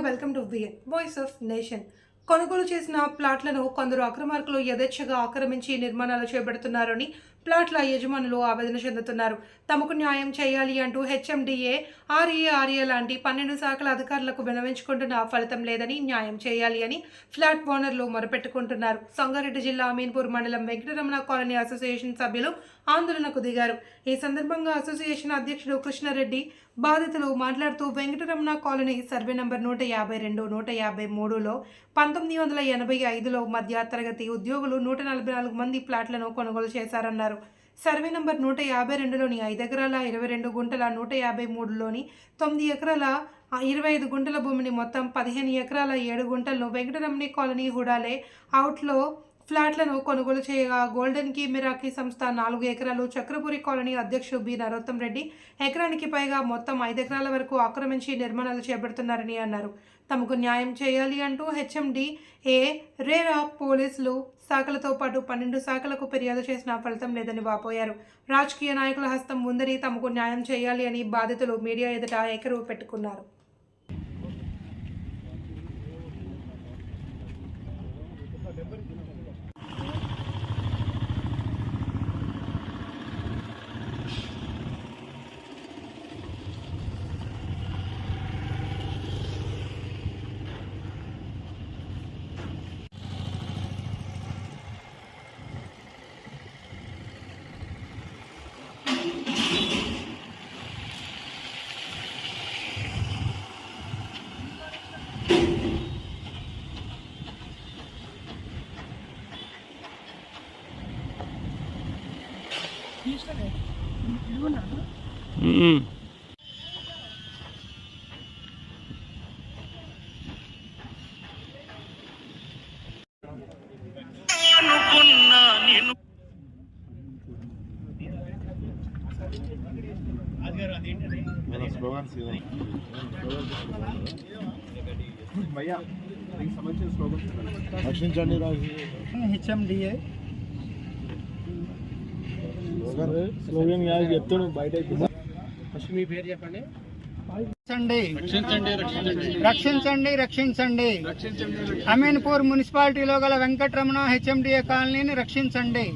Welcome to VN voice of nation కొనుగోలు చేసిన ప్లాట్లను కొందరు అక్రమార్కులు యథేచ్ఛగా ఆక్రమించి నిర్మాణాలు చేపడుతున్నారని ప్లాట్ల యజమానులు ఆవేదన చెందుతున్నారు. తమకు న్యాయం చేయాలి అంటూ హెచ్ఎండిఏ ఆర్ఏ ఆర్ఏ లాంటి పన్నెండు శాఖల అధికారులకు వినవించుకుంటున్న ఫలితం లేదని న్యాయం చేయాలి అని ఫ్లాట్ ఓనర్లు మొరపెట్టుకుంటున్నారు. సంగారెడ్డి జిల్లా అమీన్పూర్ మండలం వెంకటరమణ కాలనీ అసోసియేషన్ సభ్యులు ఆందోళనకు దిగారు. ఈ సందర్భంగా అసోసియేషన్ అధ్యక్షుడు కృష్ణారెడ్డి బాధితులు మాట్లాడుతూ వెంకటరమణ కాలనీ సర్వే నంబర్ నూట యాభై రెండు నూట యాభై మూడులో పంతొమ్మిది వందల ఎనభై ఐదులో మధ్య తరగతి ఉద్యోగులు నూట నలభై నాలుగు మంది ప్లాట్లను కొనుగోలు చేశారన్నారు. సర్వే నంబర్ నూట యాభై రెండులోని ఐదు ఎకరాల ఇరవై రెండు గుంటల నూట యాభై మూడులోని తొమ్మిది ఎకరాల ఇరవై ఐదు గుంటల భూమిని మొత్తం పదిహేను ఎకరాల ఏడు గుంటలను వెంకటరమణి కాలనీ హుడాలే అవుట్లో ఫ్లాట్లను కొనుగోలు చేయగా గోల్డెన్ కీ మిరాకీ సంస్థ నాలుగు ఎకరాలు చక్రపురి కాలనీ అధ్యక్షుడు బి నరోత్తం రెడ్డి ఎకరానికి పైగా మొత్తం ఐదు ఎకరాల వరకు ఆక్రమించి నిర్మాణాలు చేపడుతున్నారని అన్నారు. తమకు న్యాయం చేయాలి అంటూ హెచ్ఎండి ఏ రేరా పోలీసులు శాఖలతో పాటు పన్నెండు శాఖలకు ఫిర్యాదు చేసిన ఫలితం లేదని వాపోయారు. రాజకీయ నాయకుల హస్తం ఉందని తమకు న్యాయం చేయాలి అని బాధితులు మీడియా ఎదుట ఏకరువు పెట్టుకున్నారు. మ్మ్. मेरा स्लोगन सीधा भैया समझिए स्लोगन రక్షించండి రాజు హెచ్ఎండిఏ స్లోగన్ చెప్తాను బయట ఫస్ట్ మీ పేరు చెప్పండి రక్షించండి. రక్షించండి రక్షించండి. అమీన్పూర్ మున్సిపాలిటీలో గల వెంకటరమణ హెచ్ఎండిఏ కాలనీని రక్షించండి.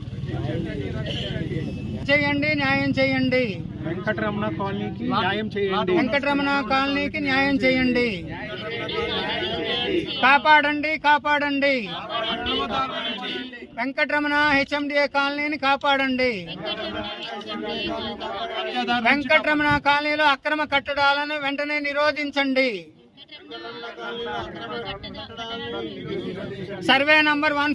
చేయండి న్యాయం చేయండి. వెంకటరమణ కాలనీకి న్యాయం చేయండి. వెంకటరమణ కాలనీకి న్యాయం చేయండి. కాపాడండి. కాపాడండి. వెంకటరమణ హెచ్ఎండిఏ కాలనీని కాపాడండి. వెంకటరమణ కాలనీలో అక్రమ కట్టడాలను వెంటనే నిరోధించండి. Survey number one